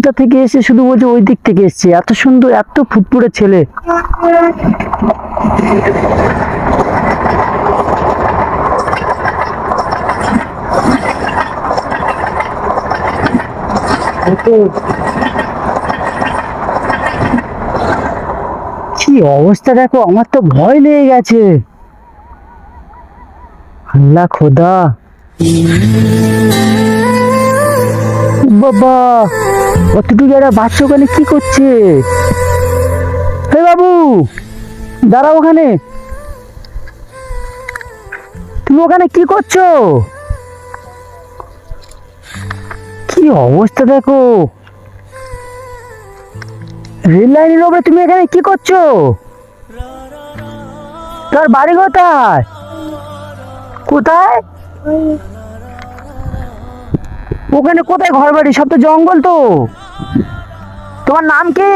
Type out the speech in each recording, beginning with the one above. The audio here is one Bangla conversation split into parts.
কোথা থেকে এসে শুধু বলছে ওই দিক থেকে এসছে। এত সুন্দর, এত ফুটফুটে ছেলে। কি অবস্থা দেখো, আমার তো ভয় লেগে গেছে। আল্লাহ খোদা। বাবা। অতটুকু একটা বাচ্চা ওখানে কি করছে? হে বাবু, দাঁড়াও ওখানে। তুমি ওখানে কি করছ? কি অবস্থা দেখো। রেল লাইনের ওপরে তুমি এখানে কি করছ? তোর বাড়ি কোথায়? কোথায়? ওখানে কোথায় ঘর বাড়ি সব তো জঙ্গল তো। তোমার নাম কি?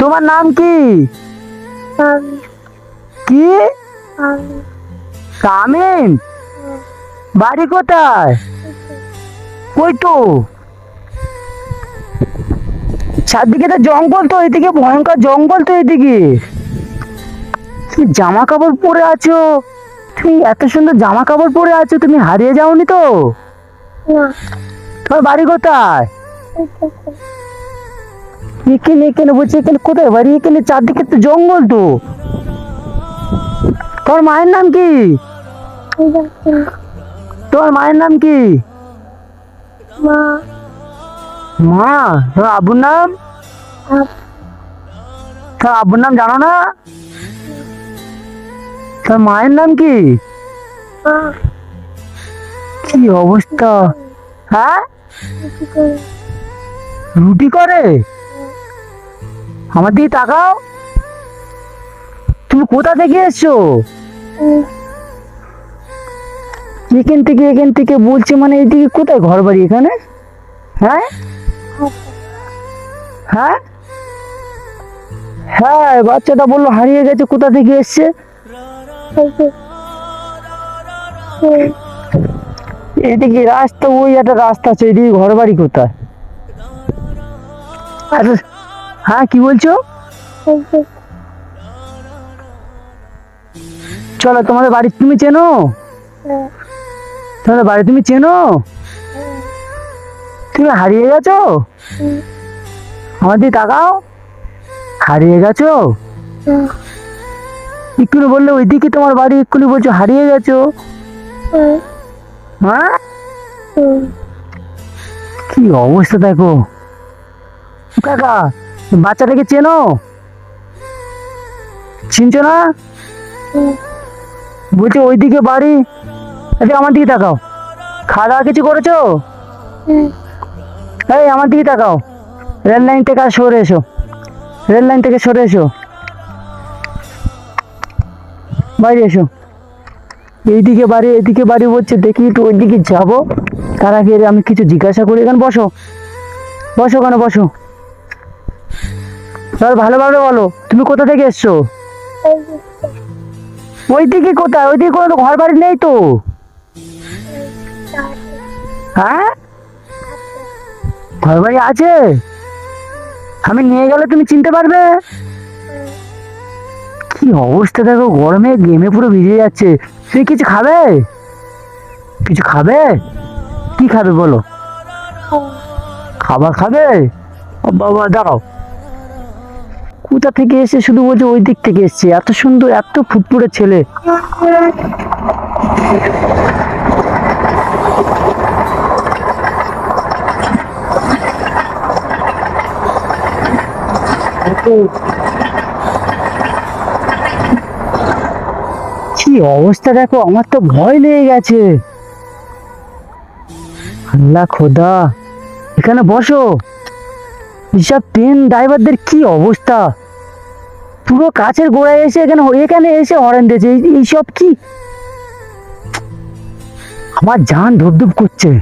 তোমার নাম কি? কি? কামিন বাড়ি কোথায়? কই তো? চারদিকে তো জঙ্গল তো এদিকে ভয়ঙ্কর জঙ্গল তো এদিকে। কি জামা কাপড় পরে আছো? তুমি এত সুন্দর জামা কাপড় পরে আছো তুমি হারিয়ে যাওনি তো? তোমার বাড়ি কোথায়? এখানে এখানে বলছি, এখানে কোথায় বাড়ি? এখানে চারদিকে তো জঙ্গল তো। তোমার মায়ের নাম কি? তোমার মায়ের নাম কি? মা। তোমার আব্বুর নাম? তোমার আব্বুর নাম জানো না? তোমার মায়ের নাম কি? কি অবস্থা? হ্যাঁ? রুটি করে? আমার দিকে তাকাও। তুমি কোথা থেকে এসছো? এখান থেকে এখান থেকে বলছে মানে এইদিকে কোথায় ঘর বাড়ি এখানে? হ্যাঁ? হ্যাঁ? হ্যাঁ বাচ্চাটা বলল হারিয়ে গেছে, কোথা থেকে এসছে? এদিকে রাস্তা, ওই একটা রাস্তা আছে, এদিকে ঘর বাড়ি কোথায়? হ্যাঁ কি বলছো? চলো, তোমাদের বাড়ি তুমি চেনো? তোমাদের বাড়ি তুমি চেনো? তুমি হারিয়ে গেছো? আমার দিকে তাকাও। হারিয়ে গেছো? এক্ষুনি বললে ওইদিকে তোমার বাড়ি এক্ষুনি বলছো হারিয়ে গেছো। হ্যাঁ? কি অবস্থা দেখো। কাকা বাচ্চাটাকে চেনো? চিনছো না? বলছি ওইদিকে বাড়ি। আচ্ছা আমার দিকে তাকাও। খাওয়া দাওয়া কিছু করেছ? এই আমার দিকে তাকাও। রেল লাইন থেকে আর সরে এসো। রেল লাইন থেকে সরে এসো। বাইরে এসো। এইদিকে বাড়ি এইদিকে বাড়ি বলছে দেখি একটু ওইদিকে যাব। তার আগে আমি কিছু জিজ্ঞাসা করি এখানে বসো। বসো কেন বসো। তাহলে ভালোভাবে বলো, তুমি কোথা থেকে এসছো? ওই দিকে কোথায়? ওইদিকে কোনো তো ঘর বাড়ি নেই তো। হ্যাঁ? ঘর বাড়ি আছে? আমি নিয়ে গেলে তুমি চিনতে পারবে? কি অবস্থা দেখো, গরমে গেমে পুরো ভিজে যাচ্ছে। তুমি কিছু খাবে? কিছু খাবে? কি খাবে বলো? খাবার খাবে? বাবা, দাঁড়াও। কোথা থেকে এসে শুধু বলছে ওই দিক থেকে এসছে। এত সুন্দর, এত ফুটফুটে ছেলে। কি অবস্থা দেখো, আমার তো ভয় লেগে গেছে। আল্লাহ খোদা, এখানে বসো। এসব ট্রেন ড্রাইভারদের কি অবস্থা? পুরো কাছের গোড়ায় এসে এখানে এখানে এসে হরেন দিয়েছে। এই- এইসব কি? আমার জান ধুপধুপ করছে।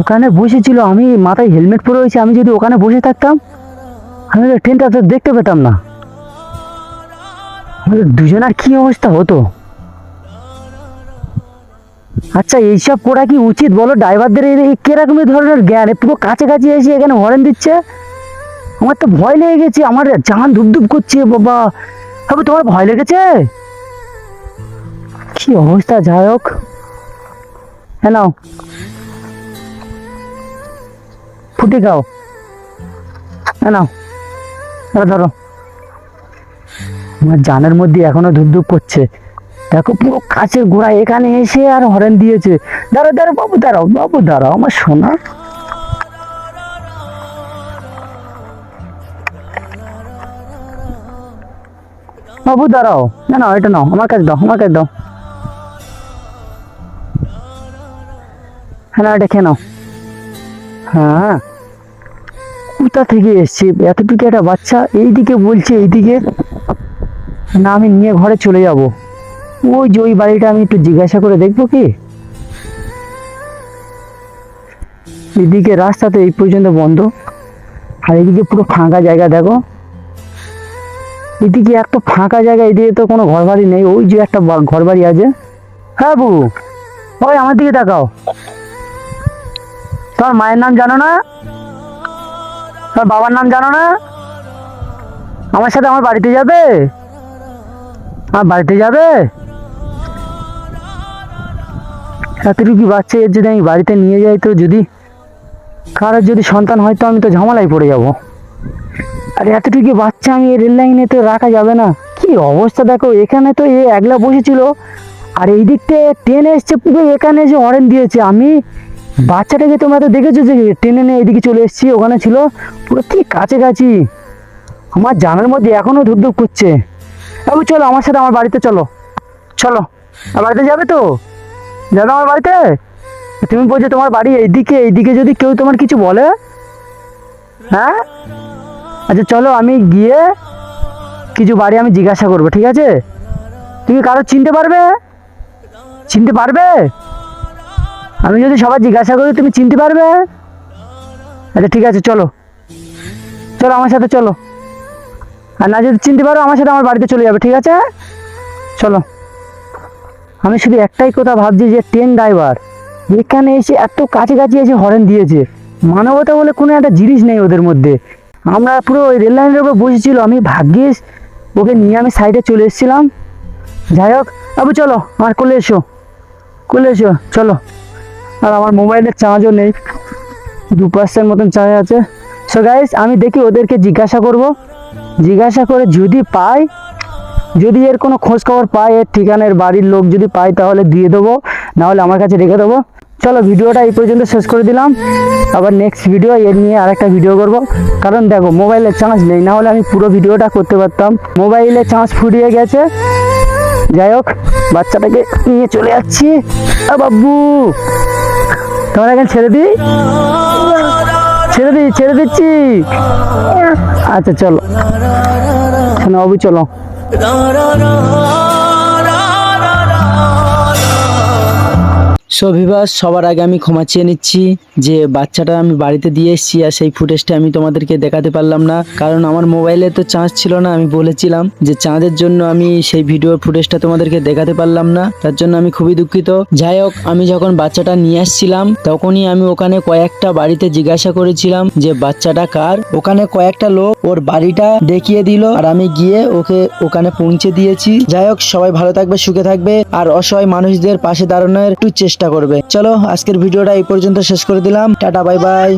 ওখানে বসেছিল, আমি মাথায় হেলমেট পরে রয়েছে, আমি যদি ওখানে বসে থাকতাম, আমি ট্রেনটা তো দেখতে পেতাম না। দুজনের কি অবস্থা হতো? আচ্ছা এইসব করা কি উচিত বলো? ড্রাইভারদের কীরকম ধরনের জ্ঞান? পুরো কাছে কাছে এসে এখানে হরেন দিচ্ছে? আমার তো ভয় লেগে গেছে, আমার জান ধুপধুপ করছে, বাবা। বাবু, তোমার ভয় লেগেছে? কি অবস্থা, যাই হোক। হ্যাঁ ফুটে খাও। হ্যাঁ ধরো ধরো। আমার জানের মধ্যে এখনও ধুপধুপ করছে। দেখো পুরো কাছের গোড়া এখানে এসে আর হরেন দিয়েছে। দাঁড়াও দাঁড়াও, বাবু দাঁড়াও বাবু, দাঁড়াও, আমার সোনা। বাবু, দাঁড়াও। না না, এটা নাও, আমার কাছে দাও, আমার কাছে দাও। হ্যাঁ না, এটা খেয়ে নাও। হ্যাঁ। কোথা থেকে এসছে? এতটুকু একটা বাচ্চা এইদিকে বলছে, এইদিকে। না, আমি নিয়ে ঘরে চলে যাব। ওই যে ওই বাড়িটা আমি একটু জিজ্ঞাসা করে দেখব কি? এদিকে রাস্তা তো এই পর্যন্ত বন্ধ। আর এদিকে পুরো ফাঁকা জায়গা, দেখো। এদিকে একটা ফাঁকা জায়গা, এদিকে তো কোনো ঘর বাড়ি নেই। ওই যে একটা ঘর বাড়ি আছে। হ্যাঁ বু ওই আমার দিকে তাকাও। তোমার মায়ের নাম জানো না? তোমার বাবার নাম জানো না? আমার সাথে আমার বাড়িতে যাবে? আমার বাড়িতে যাবে? এতটুকু বাচ্চা এর যদি আমি বাড়িতে নিয়ে যাই তো যদি কারোর যদি সন্তান হয় তো আমি তো ঝামেলায় পড়ে যাব। আর এতটুকু বাচ্চা আমি রেল লাইনে তো রাখা যাবে না। কি অবস্থা দেখো, এখানে তো এ একলা বসেছিল। আর এই দিক থেকে ট্রেনে এসছে পুরো, এখানে এসে হরেন দিয়েছে। আমি বাচ্চাটাকে তোমরা তো দেখেছ যে ট্রেনে নিয়ে এইদিকে চলে এসেছি, ওখানে ছিল। পুরো কি কাছাকাছি। আমার জানার মধ্যে এখনও ধুপধুপ করছে। বাবু চলো আমার সাথে আমার বাড়িতে চলো। চলো। আমার বাড়িতে যাবে তো? যাবে আমার বাড়িতে? তুমি বলছো তোমার বাড়ি এইদিকে এইদিকে যদি কেউ তোমার কিছু বলে? হ্যাঁ? আচ্ছা চলো আমি গিয়ে কিছু বাড়ি আমি জিজ্ঞাসা করব, ঠিক আছে? তুমি কারও চিনতে পারবে? চিনতে পারবে? আমি যদি সবাই জিজ্ঞাসা করি, তুমি চিনতে পারবে? আচ্ছা ঠিক আছে, চলো। চলো আমার সাথে, চলো। আর না যদি চিনতে পারো, আমার সাথে আমার বাড়িতে চলে যাবে, ঠিক আছে? চলো। আমি শুধু একটাই কথা ভাবছি যে ট্রেন ড্রাইভার এখানে এসে এত কাছাকাছি এসে হরেন দিয়েছে। মানবতা বলে কোনো একটা জিনিস নেই ওদের মধ্যে। আমরা পুরো ওই রেল লাইনের উপর বসেছিল, আমি ভাগ্যিস, ওকে নিয়ে আমি সাইডে চলে এসেছিলাম। যাই হোক, আবু চলো, আমার কোলে এসো কোলে এসো, চলো। আর আমার মোবাইলের চার্জও নেই, দু পার্সেন্ট মতন চার্জ আছে। সো গাইস আমি দেখি ওদেরকে জিজ্ঞাসা করব। জিজ্ঞাসা করে যদি পাই, যদি এর কোনো খোঁজ খবর পাই, এর ঠিকানার বাড়ির লোক যদি পাই তাহলে দিয়ে দেবো, নাহলে আমার কাছে রেখে দেবো। চলো ভিডিওটা এই পর্যন্ত শেষ করে দিলাম। আবার নেক্সট ভিডিও এর নিয়ে আরেকটা ভিডিও করব। কারণ দেখো মোবাইলের চার্জ নেই, না হলে আমি পুরো ভিডিওটা করতে পারতাম। মোবাইলে চার্জ ফুরিয়ে গেছে। যাই হোক, বাচ্চাটাকে নিয়ে চলে যাচ্ছি। বাবু! তোমার এখন ছেড়ে দিই? ছেড়ে দিই, ছেড়ে দিচ্ছি। আচ্ছা চলো। শোনো, বাবু, চলো। সো সবার আগে আমি ক্ষমা চেয়ে নিচ্ছি যে বাচ্চাটা আমি বাড়িতে দিয়ে এসেছি আর সেই ফুটেজটা আমি তোমাদেরকে দেখাতে পারলাম না। কারণ আমার মোবাইলে তো চার্জ ছিল না, আমি বলেছিলাম যে চাঁদের জন্য আমি সেই ভিডিওর ফুটেজটা তোমাদেরকে দেখাতে পারলাম না। তার জন্য আমি খুবই দুঃখিত। যাই হোক, আমি যখন বাচ্চাটা নিয়ে আসছিলাম তখনই আমি ওখানে কয়েকটা বাড়িতে জিজ্ঞাসা করেছিলাম যে বাচ্চাটা কার? ওখানে কয়েকটা লোক ওর বাড়িটা দেখিয়ে দিল আর আমি গিয়ে ওকে ওখানে পৌঁছে দিয়েছি। যাই হোক, সবাই ভালো থাকবে, সুখে থাকবে। আর অসহায় মানুষদের পাশে দাঁড়ানোর একটু চেষ্টা করবে। চলো আজকের ভিডিওটা এই পর্যন্ত শেষ করে দিলাম। Ta ta bye bye.